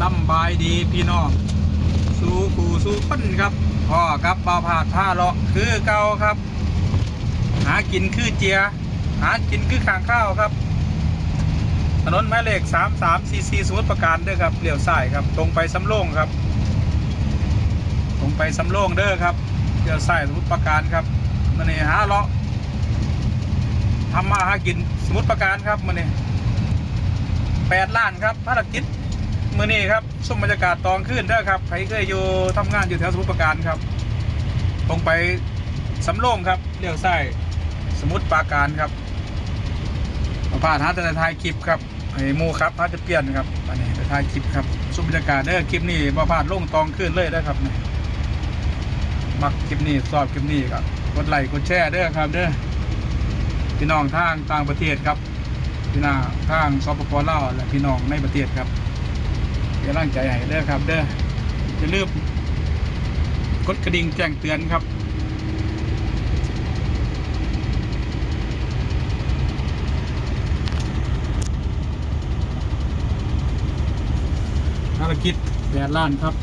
สำบายดีพี่น้อง สู้ผู้สู้คนครับพ่อครับเบาผาดท่าเลาะคือเก่าครับ หากินคือเจีย หากินคือข้างข้าวครับ ถนนหมายเลขสามสามสี่สี่สมุทรปราการเด้อครับเลี้ยวซ้ายครับ ตรงไปสำโรงครับ ตรงไปสำโรงเด้อครับเลี้ยวซ้ายสมุทรปราการครับมันนี่หาเลาะทำมาหากินสมุทรปราการครับมันนี่แปดล้านครับภารกิจ มื่อนี้ครับชมบรรยากาศตอนขึ้นเด้อครับใครเคยอยู่ทำงานอยู่แถวสมุทรปราการครับตรงไปสำโรงครับเลี้ยวซ้ายสมุทรปราการครับมาผ่านหาแต่ถ่ายคลิปครับไอ้มูครับหาจะเปลี่ยนครับอันนี้จะถ่ายคลิปครับชมบรรยากาศเด้อคลิปนี้มาผ่านลงตองขึ้นเลยได้อครับนี่มักคลิปนี้ชอบคลิปนี้ครับกดไลค์กดแชร์เด้อครับเด้อพี่น้องทางต่างประเทศครับพี่น้องทางสปปลาและพี่น้องในประเทศครับ กำลังใจให้เด้อครับ เด้ออย่าลืมกดกระดิ่งแจ้งเตือนครับภารกิจแปดล้านครับ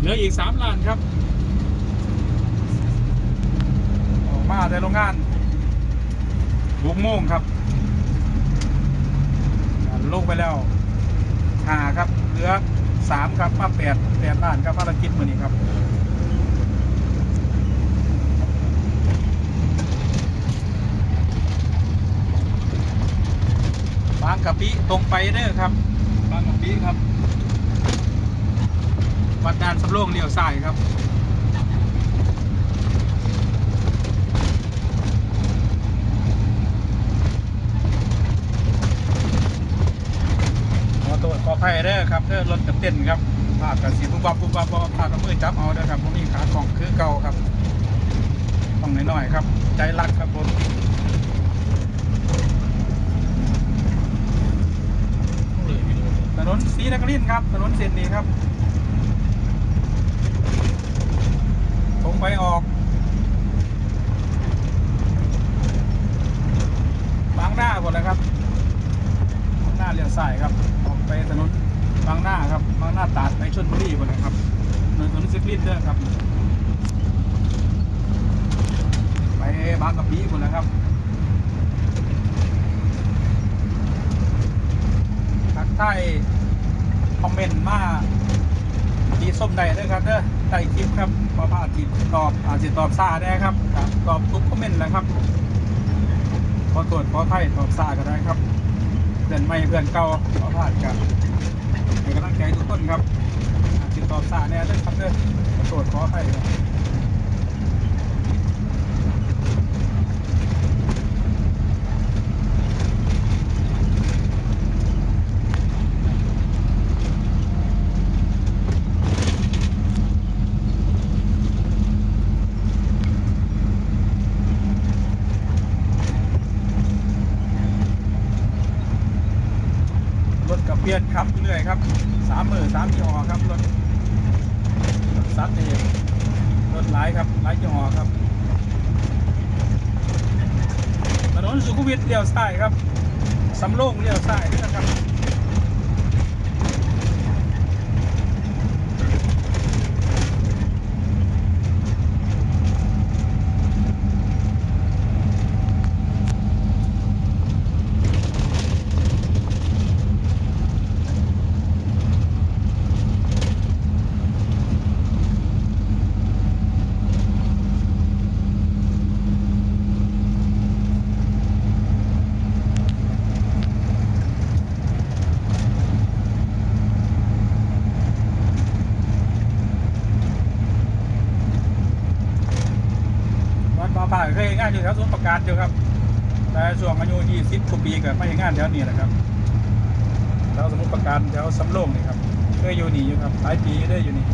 เหลืออีกสามล้านครับ ออกมาในโรงงาน บุกโมงครับลงไปแล้วห้าครับ เหลือสามครับมาแปดแปดล้านครับภารกิจมือนี้ครับบางกะปิตรงไปเด้อครับ บางกะปิครับ วัดดานสำโรงเลี้ยวซ้ายครับ ขอตัวขอ อครับเด้อรถกระเต้นครับภาคกับสีปุ๊บปั๊บปุ๊บปั๊บปุ๊บปั๊บภาคกับมือจับเอาเด้อครับผมมีขากล่องคือเก่าครับต้องน้อยๆครับ ใจรักครับผมถนนศรีนครินครับถนนเส้นนี้ครับตรงไปออกบางหน้าหมดเลยครับหน้าเลี้ยวซ้ายครับออกไปถนน บางหน้าครับบางหน้าตาดไปชนบุรีหมดเลยครับถนนซิกลินเด้อครับ ไปบางกะปิหมดแล้วครับทักทายคอมเมนต์มาดีส้มใดเด้อครับเด้อใต้คลิปครับพอพาจีตอบอาจจะตอบซาได้ครับตอบทุกคอมเมนต์แล้วครับขอตรวจขอไทยตอบซาก็ได้ครับเพื่อนใหม่เพื่อนเก่าขอผ่านกัน เป็นกำลังใจทุกคนครับติดต่อสาแน่เด้อครับเด้อขอโทษขอให้ครับ ปลี่ยนครับเรื่อยครับสามหมื่นสามยี่ห้อครับรถรถซัดเองรถหลายครับหลายยี่ห้อครับถนนสุขุมวิทเลี้ยวซ้ายครับสำโรงเลี้ยวซ้ายนี่นะครับ วัดบาป่างานอยู่แถวสมุทรปรากาศอยู่ครับ แต่ช่วงอายุยี่สิบกว่าปีก็ไม่งานแถวนี้แหละครับแถวสมุทรปราการแถวสำโรงนี่ครับเคยอยู่นี่อยู่ครับหลายปีได้อยู่นี่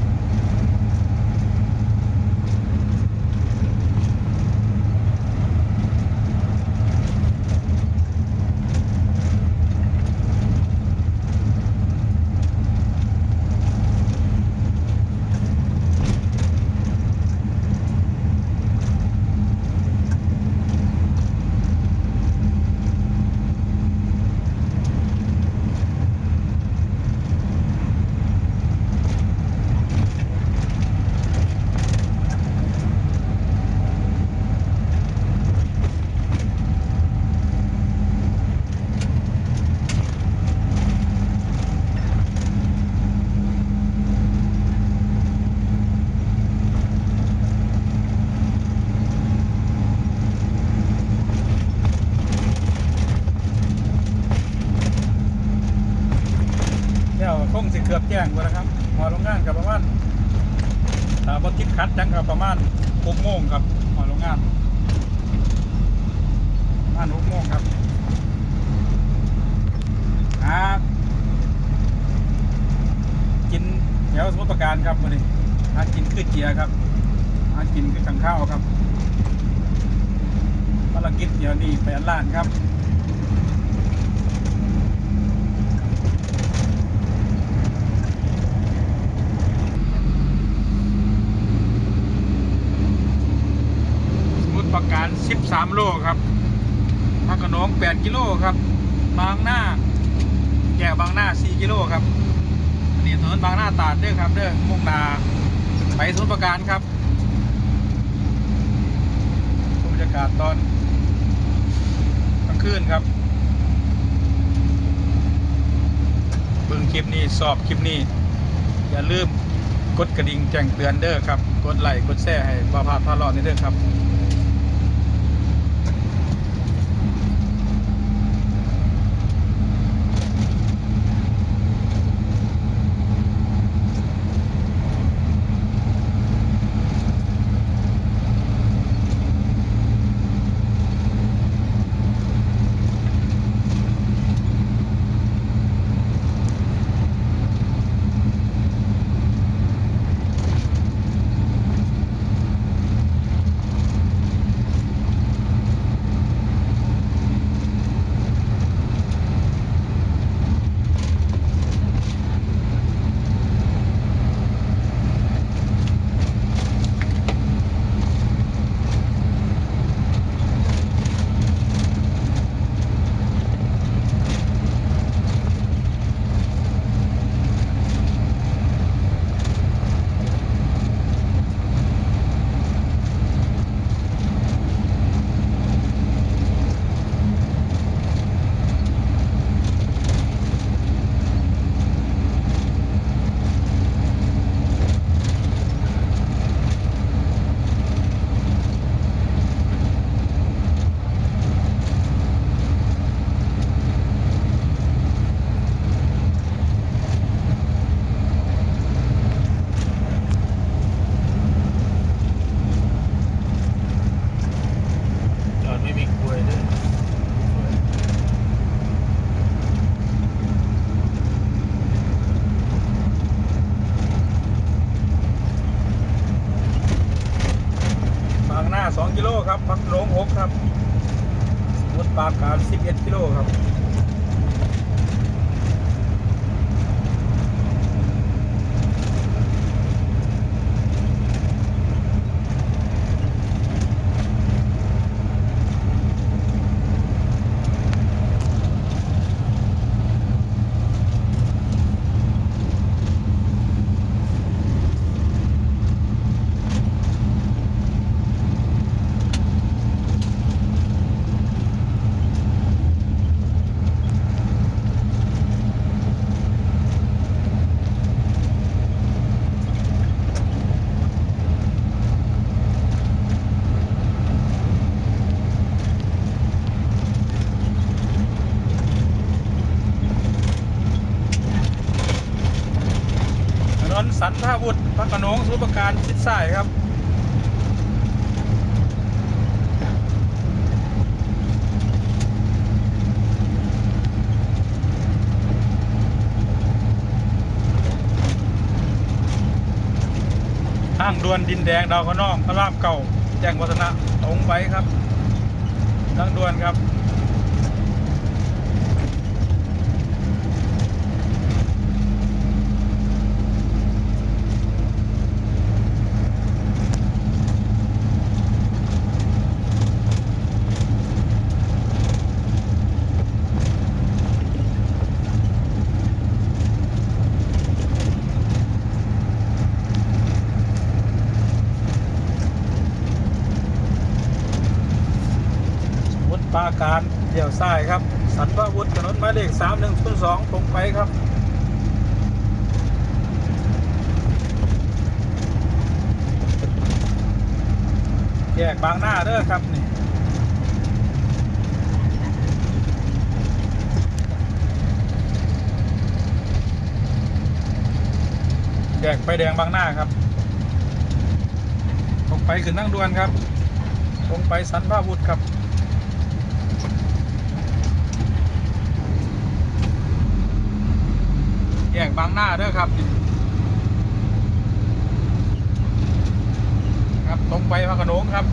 กือบแจ้งกว่านะครับหอโรงงานกับประมาณถ้าบ่ติดขัดจังกับประมาณ6โมงครับหอโรงงานประมาณ6โมงครับหากินแถวสมุทรปราการครับมื้อนี้หากินคือเจียครับหากินคือขังข้าวครับภารกิจเดี๋ยวนี้แปดล้านครับ สมุทรปรา การ 13 โลครับพระขนง8 กิโลครับ บางหน้าแก่บางหน้า 4 กิโลครับอันนี้ถนนบางหน้าตาดเด้อครับเด้อมุ่งนาไปสมุทรปราการครับบรรยากาศตอนกลางคืนครับเบิ่งคลิปนี้สอบคลิปนี้ อย่าลืมกดกระดิ่งแจ้งเตือนเด้อครับ กดไลค์กดแชร์ให้บาพาพาลาะนี่เด้อครับ ราการชิดซ้ายครับทางด่วนดินแดงดาวขนองพระรามเก่า แจ้งวัฒนะตรงไปครับทางด่วนครับ ปาการเดี่ยวซ้ายครับ สันพวุฒิถนนหมายเลขสามหนึ่งศูนสองตรงไปครับแยกบางหน้าเด้อครับนี่แยกไฟแดงบางหน้าครับตรงไปขึ้นนั่งดวนครับตรงไปสันพาวุฒิครับ แยกบางหน้าเด้อครับ ครับตรงไปพระกระโนงครับ